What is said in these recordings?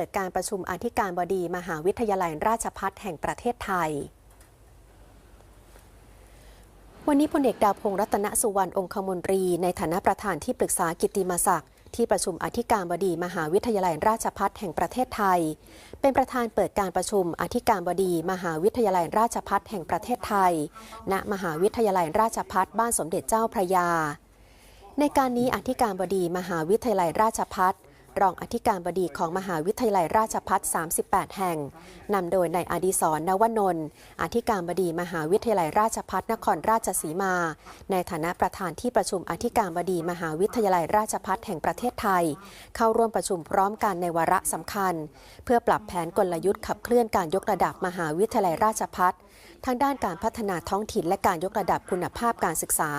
เกิดการประชุมอธิการบดีมหาวิทยาลัยราชภัฏแห่งประเทศไทย วันนี้พลเอกดาวพงษ์รัตนสุวรรณองคมนตรี ในฐานะประธานที่ปรึกษากิติมศักดิ์ที่ประชุมอธิการบดีมหาวิทยาลัยราชภัฏแห่งประเทศไทย เป็นประธานเปิดการประชุมอธิการบดี มหาวิทยาลัยราชภัฏแห่งประเทศไทย ณ มหาวิทยาลัยราชภัฏบ้านสมเด็จเจ้าพระยา ในการนี้อธิการบดีมหาวิทยาลัยราชภัฏ รองอธิการบดีของมหาวิทยาลัยราชภัฏ38 แห่ง นำโดยนายอดิศรนวนนท์อธิการบดีมหาวิทยาลัยราชภัฏนครราชสีมา ในฐานะประธานที่ประชุมอธิการบดีมหาวิทยาลัยราชภัฏแห่งประเทศไทย เข้าร่วมประชุมพร้อมกันในวาระสำคัญ เพื่อปรับแผนกลยุทธ์ขับเคลื่อนการยกระดับมหาวิทยาลัยราชภัฏ ทางด้านการพัฒนาท้องถิ่นและการยกระดับคุณภาพการศึกษา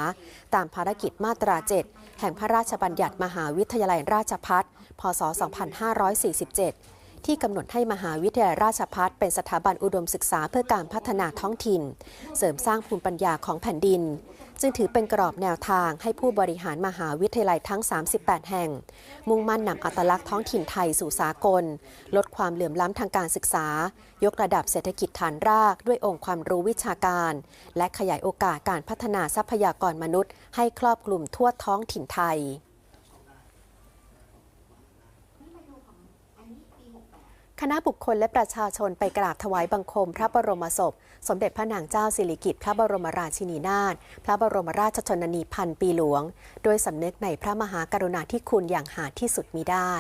ตามภารกิจมาตรา 7 แห่งพระราชบัญญัติมหาวิทยาลัยราชพัฒพศ 2547 ที่กำหนดให้มหาวิทยาลัยราชภัฏเป็นสถาบันอุดมศึกษาเพื่อการพัฒนาท้องถิ่น เสริมสร้างภูมิปัญญาของแผ่นดิน จึงถือเป็นกรอบแนวทางให้ผู้บริหารมหาวิทยาลัยทั้ง 38 แห่ง มุ่งมั่นนำอัตลักษณ์ท้องถิ่นไทยสู่สากล ลดความเหลื่อมล้ำทางการศึกษา ยกระดับเศรษฐกิจฐานรากด้วยองค์ความรู้วิชาการ และขยายโอกาสการพัฒนาทรัพยากรมนุษย์ ให้ครอบคลุมทั่วท้องถิ่นไทย คณะบุคคลและประชาชนไปกราบถวายบังคม พระบรมศพ สมเด็จพระนางเจ้าสิริกิติ์พระบรมราชินีนาถพระบรมราชชนนีพันปีหลวง โดยสำนึกในพระมหากรุณาธิคุณอย่างหาที่สุดมิได้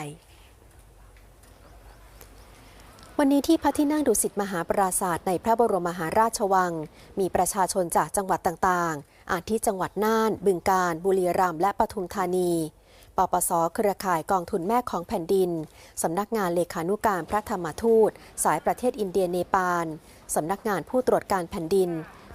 วันนี้ที่พระที่นั่งดุสิตมหาปราศาสตร์ในพระบรมมหาราชวัง มีประชาชนจากจังหวัดต่างๆ อาทิจังหวัดน่าน บึงกาฬบุรีรัมย์และปทุมธานี ปปส เครือข่ายกองทุนแม่ของแผ่นดิน สำนักงานเลขานุการพระธรรมทูต สายประเทศอินเดียเนปาล สำนักงานผู้ตรวจการแผ่นดิน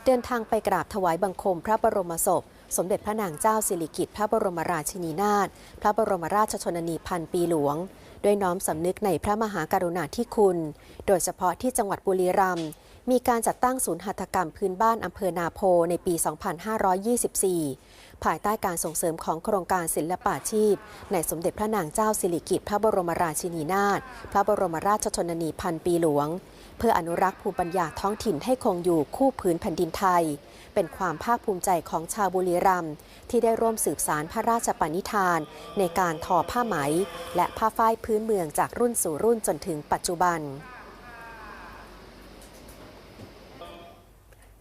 เดินทางไปกราบถวายบังคมพระบรมศพ สมเด็จพระนางเจ้าสิริกิติ์พระบรมราชินีนาถ พระบรมราชชนนีพันปีหลวง ด้วยน้อมสำนึกในพระมหากรุณาธิคุณ โดยเฉพาะที่จังหวัดบุรีรัมย์มีการจัดตั้งศูนย์หัตถกรรมพื้นบ้านอำเภอนาโพในปี 2524 ภายใต้การส่งเสริมของโครงการศิลปาชีพ ในสมเด็จพระนางเจ้าสิริกิติ์พระบรมราชินีนาถพระบรมราชชนนีพันปีหลวง เพื่ออนุรักษ์ภูมิปัญญาท้องถิ่นให้คงอยู่คู่พื้นแผ่นดินไทย เป็นความภาคภูมิใจของชาวบุรีรัมย์ที่ได้ร่วมสืบสารพระราชปณิธาน ในการทอผ้าไหม และผ้าฝ้ายพื้นเมืองจากรุ่นสู่รุ่นจนถึงปัจจุบัน